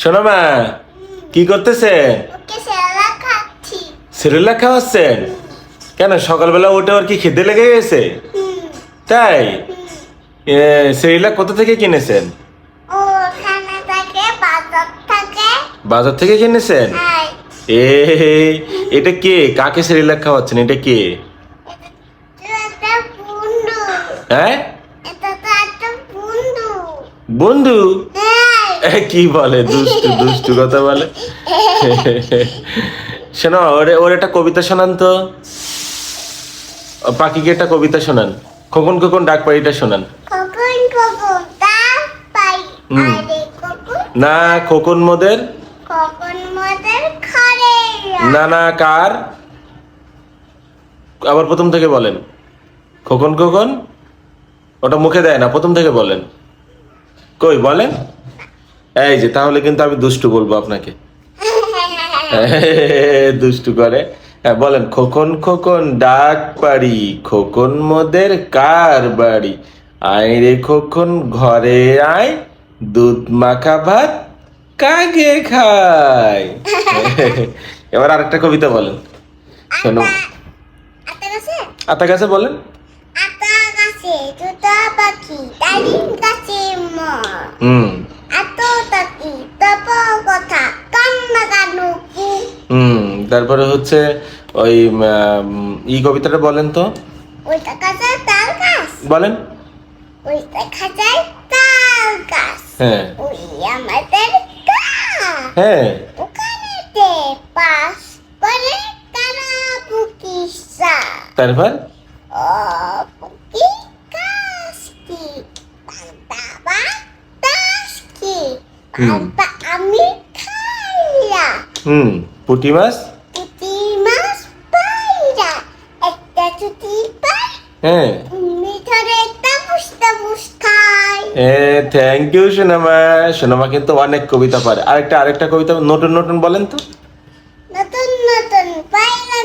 শোনো মা কি খাচ্ছি। সিরিয়াল খাওয়াচ্ছেন কেন সকালবেলা উঠে ওর কি খেতে লেগে গেছে? তাই? সিরিয়াল কোথা থেকে কিনেছেন? বাজার থেকে। কিনেছেন? এ এটা কে? কাকে সিরিয়াল খাওয়াচ্ছেন? এটা কে? হ্যাঁ? বন্ধু? কি বলে? দুষ্টু দুষ্টু কথা বলে। শোনো ওরে ওর একটা কবিতা শোনান তো। পাখিকে একটা কবিতা শোনান। খোকন খোকন ডাক পাড়িটা শোনান। না খোকন মোদের? না না কার? আবার প্রথম থেকে বলেন। খোকন খোকন? ওটা মুখে দেয় না প্রথম থেকে বলেন। কই বলেন। এই যে তাহলে কিন্তু আমি দুষ্টু বলব আপনাকে। দুষ্টু করে। হ্যাঁ বলেন খোকন খোকন ডাক পারি খোকন মোদের কার বাড়ি? আয় রে খোকন ঘরে আয় দুধ মাখা ভাত কাগে খায়? এবার আরেকটা কবিতা বলেন। শোনো। আতা গাছে? কাছে বলেন। আতা গাছে দুটা পাখি ডালিম গাছে হুম। হুম তারপরে হচ্ছে ওই ই কবিতাটা বলেন তো। বলেন। হ্যাঁ। হ্যাঁ। তারপর ও পুকি গাছ কি বাবা দাস কি আমি হুম পুঁটি মাছ? পুঁটি মাছ পাইরা একটা চুটি পাই হ্যাঁ। মিঠরে খাই। হ্যাঁ থ্যাংক ইউ সোনামা। সোনামা কিন্তু অনেক কবিতা পারে। আরেকটা আরেকটা কবিতা নতুন নতুন বলেন তো। নতুন নতুন পায়রা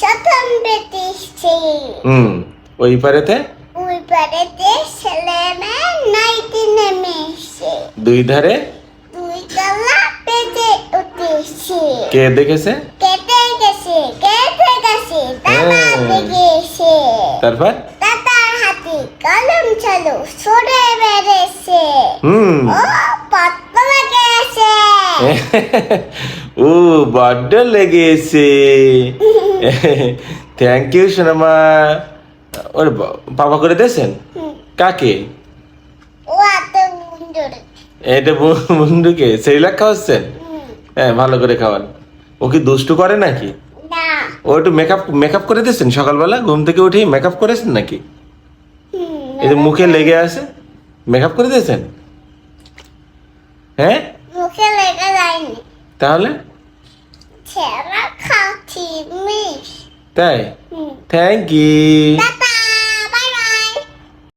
সতন বেটিছে হুম ওই পারেতে? ওই পাড়েতে ছেলে মেয়ে নেমেছে দুই ধারে? কে দেখেছে? হ্যাঁ। তারপর? কলম চলো সরে বেড়েছে হুম। ও বড্ড লেগেছে। থ্যাংক ইউ সোনামা। ওর বাবা করে দিয়েছেন? কাকে? এটা বন্ধুকে। সেইলাক খাওয়াচ্ছেন? হুম, হ্যাঁ ভালো করে খাওয়ান। ও কি দুষ্টু করে নাকি? ও একটু মেকআপ মেকআপ করে দিয়েছেন সকালবেলা? ঘুম থেকে উঠে মেকআপ করেছেন নাকি? এই যে মুখে লেগে আছে? মেকআপ করে দিয়েছেন? হ্যাঁ? মুখে লেগে যায়নি। তাহলে? তাই? Thank you